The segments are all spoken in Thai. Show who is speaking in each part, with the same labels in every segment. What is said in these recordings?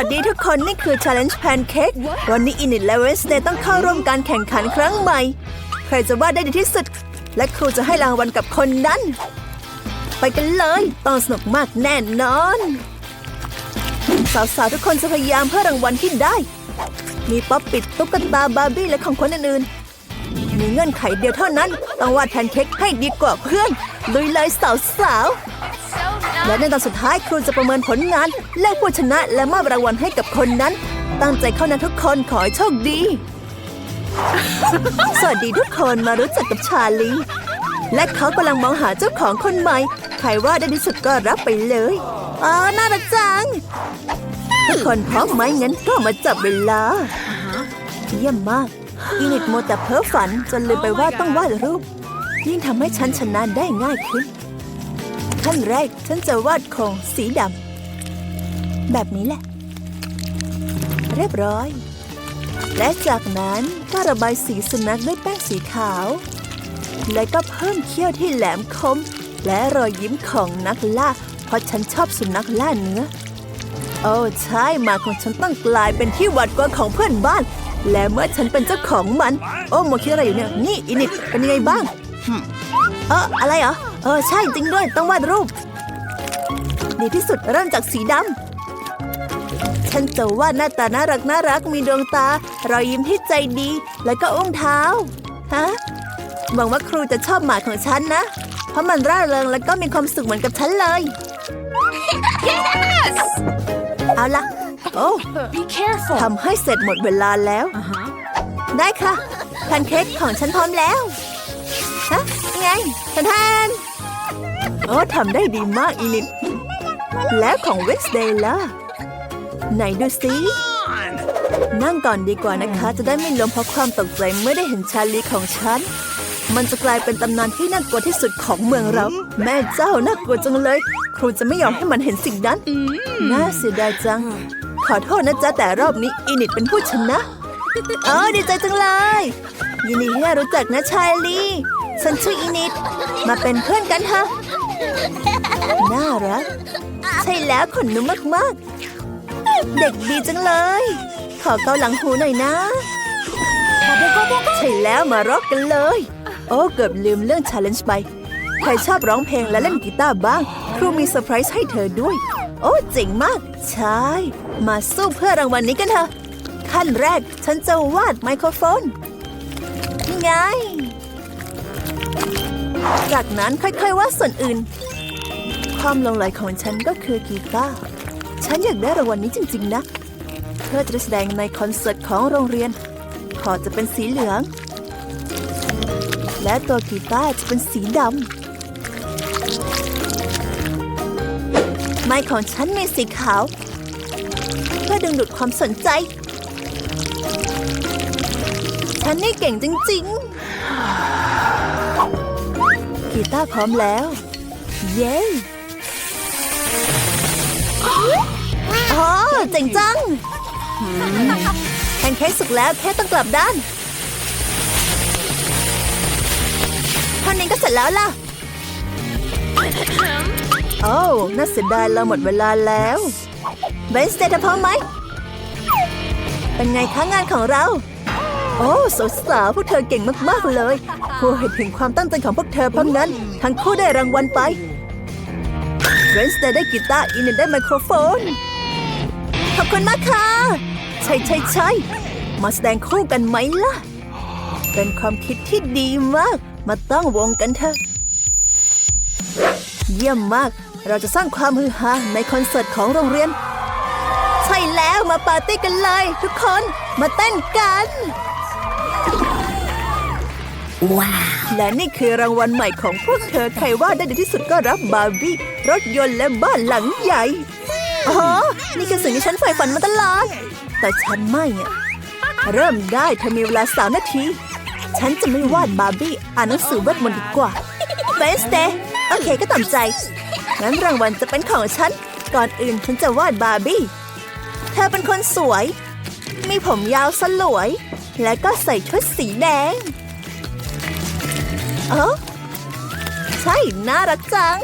Speaker 1: วัสดีทุกคนนี่คือ Challenge Pancake วันนี้อินิ t และเวสเดย์ต้องเข้าร่วมการแข่งขันครั้งใหม่ ใครจะวาดได้ดีที่สุด และครูจะให้รางวัลกับคนนั้น ไปกันเลยต้องสนุกมากแน่นอน สาวๆ ทุกคนจะพยายามเพื่อรางวัลที่ได้ มีป๊อปปิดตุ๊กตาบาร์บี้และของคนอื่นๆมีเงื่อนไขเดียวเท่านั้น ต้องวาดแพนเค้กให้ดีกว่าเพื่อนลุยเลยสาวๆ และในตอนสุดท้ายครูจะประเมินผลงาน เลือกผู้ชนะและมอบรางวัลให้กับคนนั้น ตั้งใจเข้านะทุกคนขอให้โชคดี สวัสดีทุกคนมารู้จักกับชาลี และเขากำลังมองหาเจ้าของคนใหม่ ใครว่าได้ที่สุดก็รับไปเลยอ๋อน่ารักจัง ทุกคนพร้อมไหมงั้นก็มาจับเวลาเยี่ยมมากอีนิดโมแต่เพ้อฝันจนลืมไปว่าต้องวาดรูป ยิ่งทำให้ฉันชนะได้ง่ายขึ้น ขั้นแรกฉันจะวาดโครงสีดำแบบนี้แหละ เรียบร้อย และจากนั้นก็ระบายสีสุนัขด้วยแป้งสีขาว และก็เพิ่มเขี้ยวที่แหลมคม และรอยยิ้มของนักล่า เพราะฉันชอบสุนัขล่าเนื้อ โอ้ใช่หมาของฉันต้องกลายเป็นที่หวาดกลัวของเพื่อนบ้าน และเมื่อฉันเป็นเจ้าของมัน โอ้โมคิดอะไรอยู่เนี่ยนี่อินิดเป็นยังไงบ้างเอออะไรเหรอ เออใช่จริงด้วยต้องวาดรูป ดีที่สุดเริ่มจากสีดำฉันจะวาดหน้าตาน่ารักน่ารักมีดวงตารอยยิ้มที่ใจดี แล้วก็อุ้งเท้าฮะหวังว่าครูจะชอบหมาของฉันนะ เพราะมันร่าเริงแล้วก็มีความสุขเหมือนกับฉันเลยเอาละโอ้
Speaker 2: Be careful.
Speaker 1: ทำให้เสร็จหมดเวลาแล้ว
Speaker 2: Uh-huh.
Speaker 1: ได้ค่ะแพนเค้กของฉันพร้อมแล้ว ฮะยังไงแทนแทน โอ้ทำได้ดีมากอีนิดแล้วของเวสเดย์ล่ะ ไหนดูสินั่งก่อนดีกว่านะคะ จะได้ไม่ล้มเพราะความตกใจเมื่อได้เห็นชาลีของฉัน มันจะกลายเป็นตำนานที่น่ากลัวที่สุดของเมืองเรา แม่เจ้าน่ากลัวจังเลย ครูจะไม่ยอมให้มันเห็นสิ่งนั้นน่าเสียดายจัง ขอโทษนะจ๊ะแต่รอบนี้อินิดเป็นผู้ชนะเออดีใจจังเลยยินดีที่ได้รู้จักนะชาลีฉันชื่ออินิดมาเป็นเพื่อนกันเถอะ น่ารัก ใช่แล้วขนนุ่มมากๆ เด็กดีจังเลย ขอเกาหลังหูหน่อยนะ ใช่แล้วมารอกกันเลย โอ้เกือบลืมเรื่อง challenge ไป ใครชอบร้องเพลงและเล่นกีตาร์บ้าง ครูมีเซอร์ไพรส์ให้เธอด้วย โอ้เจ๋งมาก ใช่ มาสู้เพื่อรางวัลนี้กันเถอะขั้นแรกฉันจะวาดไมโครโฟนนี่ไง จากนั้นค่อยๆวาดส่วนอื่น ความลงไหลของฉันก็คือกีตาร์ฉันอยากได้รางวัลนี้จริง ๆ นะ เพื่อจะแสดงในคอนเสิร์ตของโรงเรียน ขอจะเป็นสีเหลือง และตัวกีตาร์จะเป็นสีดำไม้ของฉันมีสีขาว เพื่อดึงดูดความสนใจ ฉันนี่เก่งจริง ๆ กีตาร์พร้อมแล้ว เย้อ๋อเจ๋งจังแพนเค้กสุกแล้วแค่ต้องกลับด้านเท่านี้ก็เสร็จแล้วล่ะ โอ้วน่าเสียดายเราหมดเวลาแล้วเบนสเตย์พร้อมไหม เป็นไงคะงานของเรา โอ้สาวๆพวกเธอเก่งมาก ๆ เลยครูเห็นถึงความตั้งใจของพวกเธอเพราะงั้นทั้งคู่ได้รางวัลไปเบนสเตย์ได้กีตาร์อินได้ไมโครโฟน ขอบคุณมากค่ะ ใช่ใช่ใช่มาแสดงคู่กันไหมล่ะ เป็นความคิดที่ดีมาก มาตั้งวงกันเถอะ เยี่ยมมาก เราจะสร้างความฮือฮาในคอนเสิร์ตของโรงเรียน ใช่แล้วมาปาร์ตี้กันเลย ทุกคน มาเต้นกัน ว้าว และนี่คือรางวัลใหม่ของพวกเธอ ใครว่าได้ดีที่สุดก็รับบาร์บี้ รถยนต์และบ้านหลังใหญ่ อ๋อ นี่คือสิ่งที่ฉันใฝ่ฝันมาตลอด แต่ฉันไม่อะเริ่มได้เธอมีเวลาสามนาที ฉันจะไม่วาดบาร์บี้ อ่านหนังสือเวทมนต์ดีกว่าเบสเตโอเคก็ตามใจ งั้นรางวัลจะเป็นของฉัน ก่อนอื่นฉันจะวาดบาร์บี้ เธอเป็นคนสวย มีผมยาวสลวย และก็ใส่ชุดสีแดง เออใช่ น่ารักจัง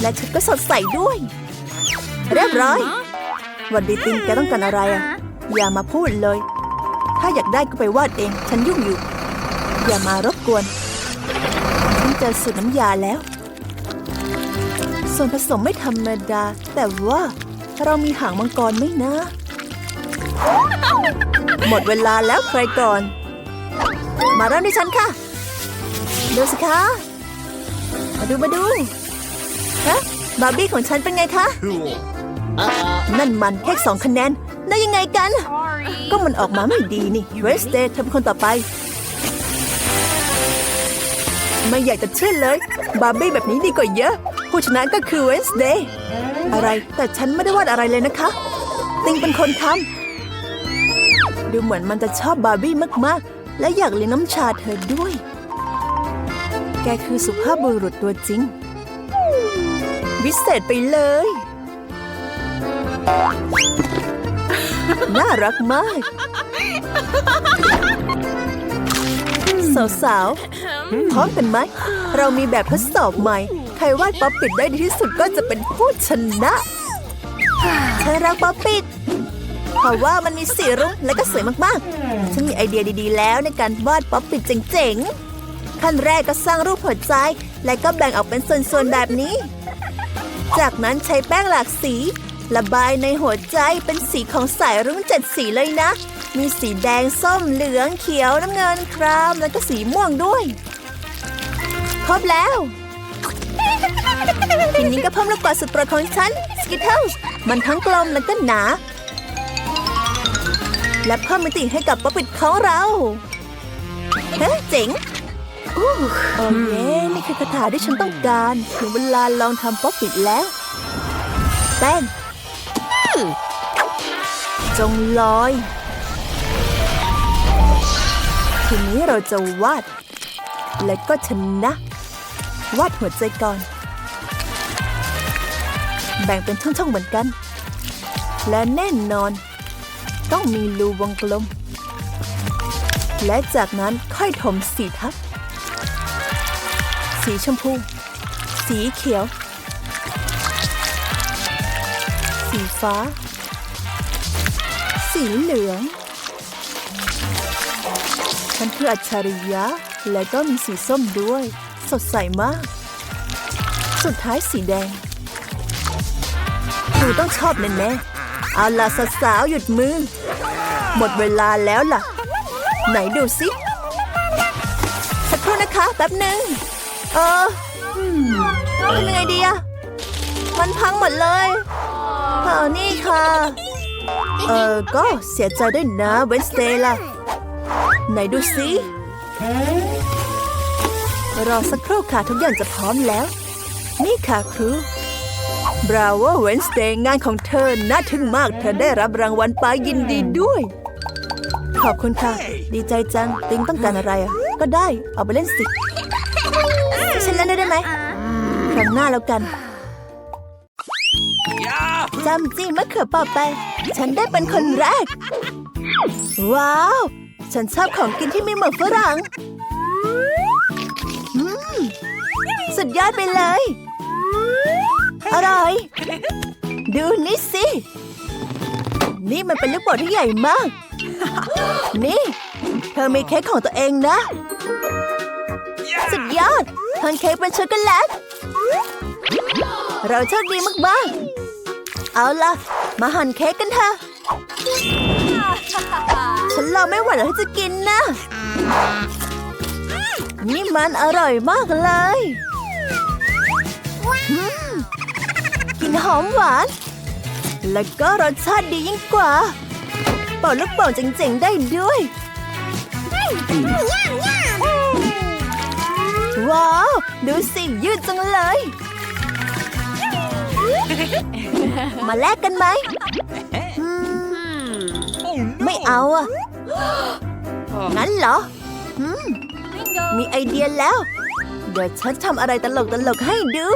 Speaker 1: และชุดก็สดใสด้วย เรียบร้อยหวันดีติงแกต้องการอะไรอะ อย่ามาพูดเลย ถ้าอยากได้ก็ไปวาดเอง ฉันยุ่งอยู่ อย่ามารบกวน ฉันเจอสูตรน้ำยาแล้ว ส่วนผสมไม่ธรรมดา แต่ว่าเรามีหางมังกรไหมนะ หมดเวลาแล้วใครก่อน มาเริ่มที่ฉันค่ะดูสิคะ มาดูมาดูฮะบาร์บี้ของฉันเป็นไงคะ นั่นมันแค่สองคะแนน ได้ยังไงกัน ก็มันออกมาไม่ดีนี่เวสเดย์เธอเป็นคนต่อไป ไม่อยากจะเชื่อเลย บาร์บี้แบบนี้ดีกว่าเยอะ ผู้ชนะก็คือเวสเดย์อะไรแต่ฉันไม่ได้วาดอะไรเลยนะคะ ติงเป็นคนทำดูเหมือนมันจะชอบบาร์บี้มากๆ และอยากเลี้ยงน้ำชาเธอด้วย แกคือสุภาพบุรุษตัวจริง วิเศษไปเลย น่ารักมาก สาวๆพร้อมกันไหม เรามีแบบทดสอบใหม่ ใครวาดป๊อปปิดได้ดีที่สุดก็จะเป็นผู้ชนะฉันรักป๊อปปิด ราะว่ามันมีสีรุ้งและก็สวยมากๆ ฉันมีไอเดียดีๆ แล้วในการวาดป๊อปปิดเจ๋งๆ ขั้นแรกก็สร้างรูปหัวใจ และก็แบ่งออกเป็นส่วนๆ แบบนี้ จากนั้นใช้แป้งหลากสีระบายในหัวใจเป็นสีของสายรุ้งเจ็ดสีเลยนะ มีสีแดงส้มเหลืองเขียวน้ำเงินครามแล้วก็สีม่วงด้วย ครบแล้ว ทีนี้ก็เพิ่มลูกกวาดสุดโปรดของฉันสกิทเทิลมันทั้งกลมแล้วก็หนา และเพิ่มมิติให้กับป๊อปปิดของเรา เฮ้เจ๋งอู้โอเคนี่คือคาถาที่ฉันต้องการถึงเวลาลองทำป๊อปปิดแล้วแป้งจงลอย ทีนี้เราจะวาด และก็ชนะ วาดหัวใจก่อน แบ่งเป็นช่องๆเหมือนกัน และแน่นอน ต้องมีรูวงกลม และจากนั้นค่อยถมสีทับ สีชมพู สีเขียว สีฟ้า สีเหลืองฉันคืออัจฉริยะ และก็มีสีส้มด้วย สดใสมาก สุดท้ายสีแดงหนูต้องชอบแน่ๆ เอาล่ะสาวๆหยุดมือ หมดเวลาแล้วล่ะ ไหนดูสิสักครู่นะคะแป๊บหนึ่งเออทำยังไงดีอะมันพังหมดเลยเอานี่ค่ะ เออก็เสียใจด้วยนะเวนสเตย์ล่ะ ไหนดูสิรอสักครู่ค่ะทุกอย่างจะพร้อมแล้ว นี่ค่ะครู บราโวเวนสเตย์งานของเธอน่าทึ่งมากเธอได้รับรางวัลไปยินดีด้วย ขอบคุณค่ะ ดีใจจัง ติงต้องการอะไรอะ ก็ได้ เอาไปเล่นสิ ฉันเล่นด้วยได้ไหมครั้งหน้าแล้วกันจำจี้มะเขือเปอไป ฉันได้เป็นคนแรก ว้าว ฉันชอบของกินที่มีหมึกฝรั่งอืมสุดยอดไปเลย อร่อย ดูนี่สิ นี่มันเป็นลูกโป่งที่ใหญ่มาก นี่ เธอมีเค้กของตัวเองนะ สุดยอดทานเค้กเป็นช็อกโกแลต เราโชคดีมากๆ เอาล่ะ มาหั่นเค้กกันเถอะ ฉันรอไม่ไหวแล้วที่จะกินนะ นี่มันอร่อยมากเลย หอมหวาน แล้วก็รสชาติดียิ่งกว่าเป่าลูกโป่งเจ๋งๆได้ด้วย ว้าว ดูสิยืดจังเลย มาแลกกันไหมอืมไม่เอาอะ งั้นเหรออืมมีไอเดียแล้ว เดี๋ยวฉันทำอะไรตลกๆให้ดู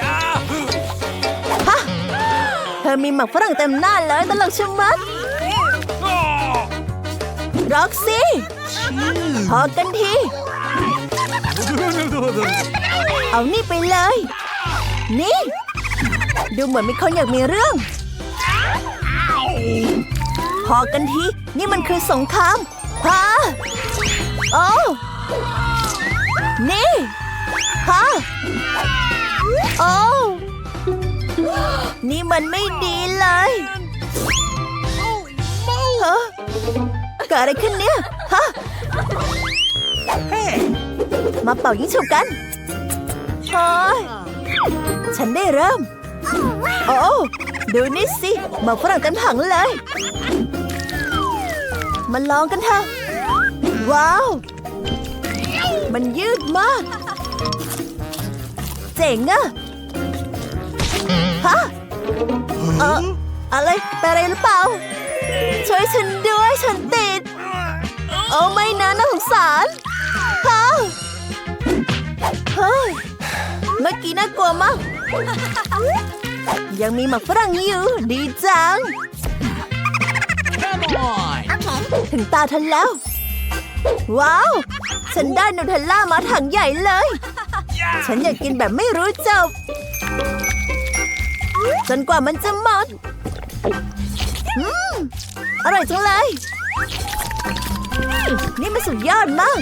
Speaker 1: ฮะเธ อมีหมักฝรั่งเต็มหน้าเลยตลกชะมัดร็อกซี่พอกันที เอานี่ไปเลย นี่ ดูเหมือนมีคนอยากมีเรื่อง พอกันที นี่มันคือสงครามฮะโอ้นี่ฮะโอ้ นี่มันไม่ดีเลยฮะเกิดอะไรขึ้นเนี่ย ฮะ มาเป่ายิงฉุบกันเฮ้ยฉันได้เริ่ม โอ้ดูนี่สิหมาฝรั่งเต็มถังเลย มาลองกันเถอะว้าว มันยืดมาก เจ๋งอะฮะ เอออะไรเป็นอะไรหรือเปล่า ช่วยฉันด้วยฉันติด โอ้ไม่นะน่าสงสารฮะเฮ้ยเมื่อกี้น่ากลัวมาก ยังมีหมักฝรั่งอยู่ดีจัง
Speaker 2: Come on!
Speaker 1: ถึงตาทันแล้ว ว้าว ฉันได้นูเทลล่ามาถังใหญ่เลย ฉันอยากกินแบบไม่รู้จบ จนกว่ามันจะหมด อืม อร่อยจังเลย นี่มันสุดยอดมาก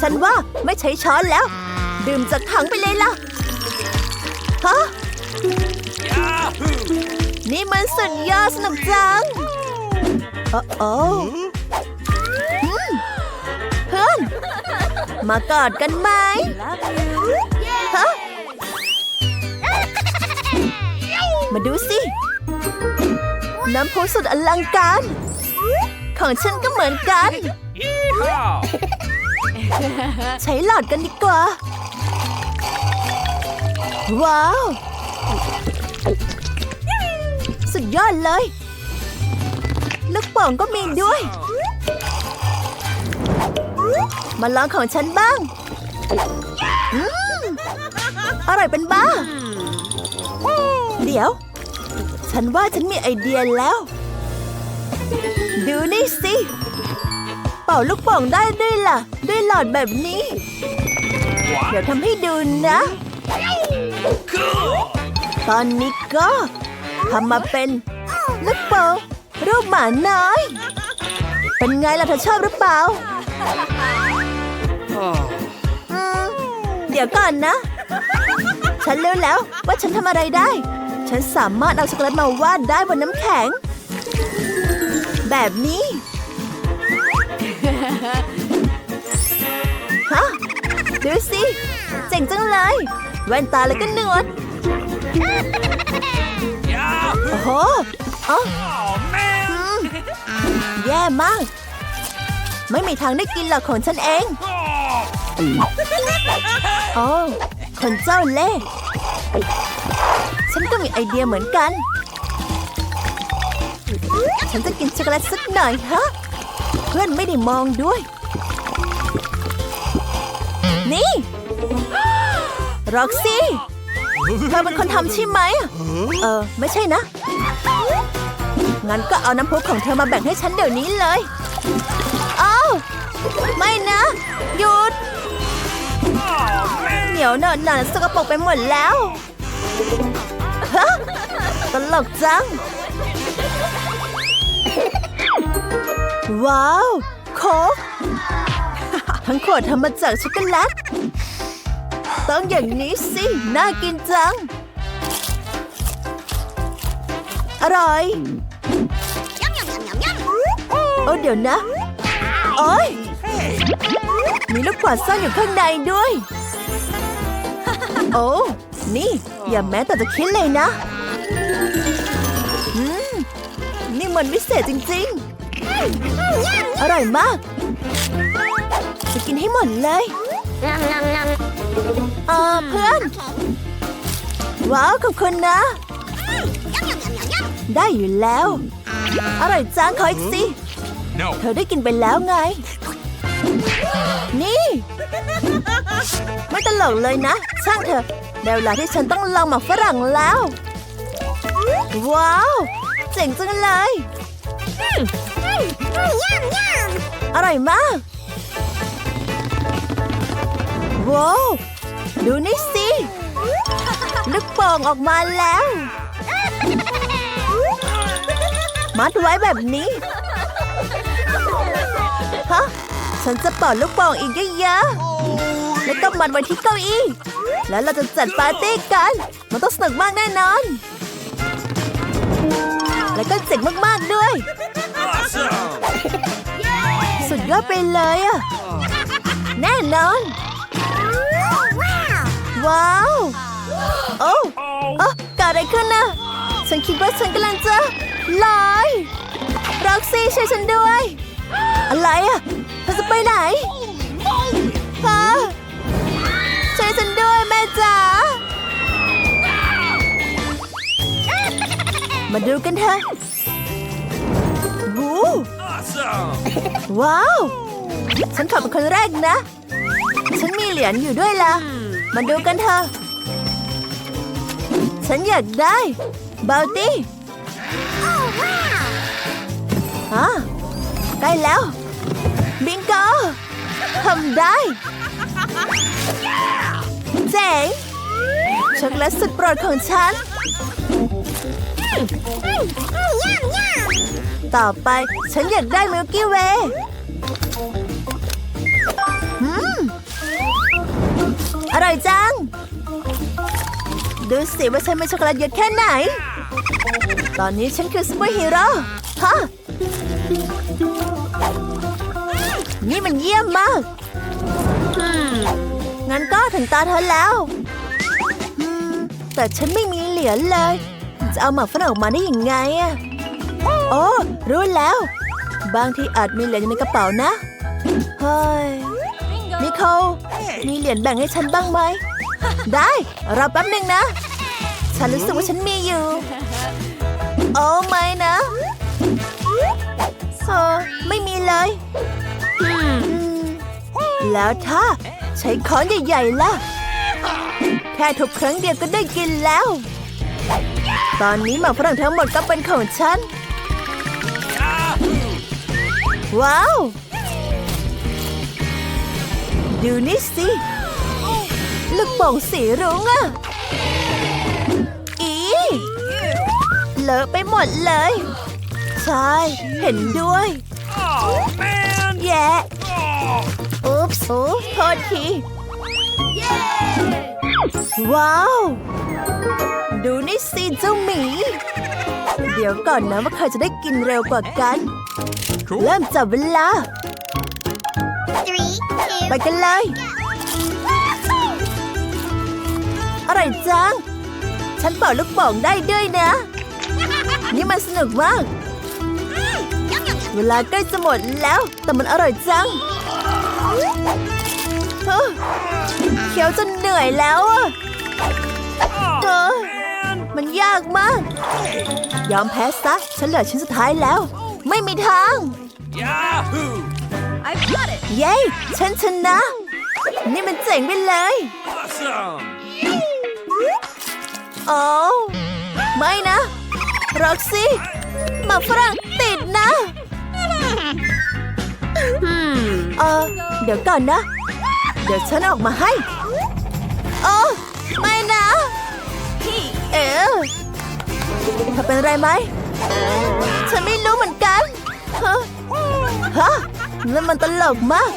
Speaker 1: ฉันว่าไม่ใช้ช้อนแล้ว ดื่มจากถังไปเลยล่ะ ฮะ นี่มันสุดยอดสนุกจังโอ้โอเพื่อน มากอดกันไหมฮะ มาดูสิ น้ำพุสุดอลังการ ของฉันก็เหมือนกัน
Speaker 2: Yeehaw!
Speaker 1: ใช้หลอดกันดีกว่า ว้าว สุดยอดเลย ลูกโป่งก็มีด้วย มาลองของฉันบ้างอืมอร่อยเป็นบ้า เดี๋ยว ฉันว่าฉันมีไอเดียแล้ว ดูนี่สิ เป่าลูกโป่งได้ด้วยล่ะ ด้วยหลอดแบบนี้ เดี๋ยวทำให้ดูนะ ตอนนี้ก็ทำมาเป็นลูกโป่งรูปหมาน้อย เป็นไงล่ะเธอชอบหรือเปล่าเดี๋ยวก่อนนะ ฉันรู้แล้วว่าฉันทำอะไรได้ ฉันสามารถเอาช็อกโกแลตมาวาดได้บนน้ำแข็ง แบบนี้ฮะดูสิเจ๋งจังเลย แว่นตาแล้วก็หนวด
Speaker 2: Yahoo!
Speaker 1: โอ้โหอ๋อ
Speaker 2: Oh, man!
Speaker 1: แย่มาก ไม่มีทางได้กินหรอกของฉันเอง
Speaker 2: Oh!
Speaker 1: โอ้คนเจ้าเล่ห์ ฉันก็มีไอเดียเหมือนกัน ฉันจะกินช็อกโกแลตสักหน่อยฮะ เพื่อนไม่ได้มองด้วย นี่ร็อกซี่เธอเป็นคนทำใช่ไหม เออ ไม่ใช่นะ งั้นก็เอาน้ำพุของเธอมาแบ่งให้ฉันเดี๋ยวนี้เลยเอ้าไม่นะ หยุด เหนียวหนอนหนอนสกปรกไปหมดแล้ว ฮะตลกจัง ว้าว โค้กทั้งขวดทำมาจากช็อกโกแลต ต้องอย่างนี้สิ น่ากินจัง อร่อยโอ้เดี๋ยวนะ โอ้ยมีลูกกวาดซ่อนอยู่ข้างในด้วย โอ้ นี่อย่าแม้แต่จะคิดเลยนะอืมนี่มันวิเศษจริงๆ อร่อยมาก จะกินให้หมดเลยเออเพื่อน ว้าวขอบคุณนะ ได้อยู่แล้ว อร่อยจังขออีกสิ
Speaker 2: No.
Speaker 1: เธอได้กินไปแล้วไง นี่ ไม่ตลกเลยนะ ช่างเถอะ ได้เวลาที่ฉันต้องลองหมักฝรั่งแล้ว ว้าว เจ๋งจังเลยอร่อยมาก ว้าว ดูนี่สิลูกโป่งออกมาแล้ว มัดไว้แบบนี้ ฮะ ฉันจะเป่าลูกโป่งอีกเยอะๆ แล้วก็มัดไว้ที่เก้าอี้ แล้วเราจะจัดปาร์ตี้กัน มันต้องสนุกมากแน่นอน แล้วก็เจ๋งมากๆด้วย
Speaker 2: Awesome!
Speaker 1: สุดยอดไปเลยอะแน่นอน ว้าว โอ้
Speaker 2: Oh!
Speaker 1: เอะเกิดอะไรขึ้นนะฉันคิดว่าฉันกำลังจะลอยร็อกซี่ช่วยฉันด้วย อะไรอะเธอจะไปไหน จ๋ามาดูกันเถอะวู
Speaker 2: Awesome!
Speaker 1: ว้าว ฉันขับเป็นคนแรกนะ ฉันมีเหรียญอยู่ด้วยล่ะ มาดูกันเถอะ ฉันอยากได้บ o ลตี้อะใกล้แล้ว บิงโกทำได้ เจ๋งช็อกโกแลตสุดโปรดของฉัน ต่อไปฉันอยากได้มิลกี้เวย์อร่อยจัง ดูสิว่าฉันมีช็อกโกแลตเยอะแค่ไหน ตอนนี้ฉันคือซูเปอร์ฮีโร่ฮะนี่มันเยี่ยมมาก งั้นก็ถึงตาเธอแล้วแต่ฉันไม่มีเหรียญเลย จะเอาหมากฝรั่งออกมาได้ยังไงอะโอ้รู้แล้ว บางทีอาจมีเหรียญอยู่ในกระเป๋านะ เฮ้ยนิโคลมีเหรียญแบ่งให้ฉันบ้างไหม ได้รอแป๊บหนึ่งนะ ฉันรู้สึกว่าฉันมีอยู่ โอ้ไม่นะเออไม่มีเลยอืม แล้วถ้าใช้ค้อนใหญ่ๆล่ะ แค่ทุบครั้งเดียวก็ได้กินแล้ว ตอนนี้หมากฝรั่งทั้งหมดก็เป็นของฉัน
Speaker 2: Yahoo!
Speaker 1: ว้าว ดูนี่สิ ลูกโป่งสีรุ้งอะอีเลอะไปหมดเลย ใช่ เห็นด้วย
Speaker 2: Oh, man!
Speaker 1: แย่
Speaker 2: Oh!
Speaker 1: อุ๊ บส์โอ้โทษทีว้าว ดูนี่สิเจ้าหมี เดี๋ยวก่อนนะว่าใครจะได้กินเร็วกว่ากัน
Speaker 2: Cool.
Speaker 1: เริ่มจับเวลา
Speaker 3: Three,
Speaker 1: ไป
Speaker 3: two,
Speaker 1: กันเลย อร่อยจัง ฉันเป่าลูกโป่งได้ด้วยนะ นี่มันสนุกมาก เวลาใกล้จะหมดแล้ว แต่มันอร่อยจัง เฮ้อเคี้ยวจนเหนื่อยแล้วอะ
Speaker 2: Oh,
Speaker 1: Huh?
Speaker 2: man!
Speaker 1: มันยากมาก ยอมแพ้ซะ ฉันเหลือชิ้นสุดท้ายแล้ว ไม่มีทาง เย้ ฉันชนะ นี่มันเจ๋งไปเลย โอ้ไม่นะ ร็อกซี่ มาฝรั่งติดนะ เออ เดี๋ยวก่อนนะ เดี๋ยวฉันออกมาให้โอ้ไม่นะ เออเธอเป็นอะไรไหม ฉันไม่รู้เหมือนกัน ฮะฮะนั่นมันตลกมาก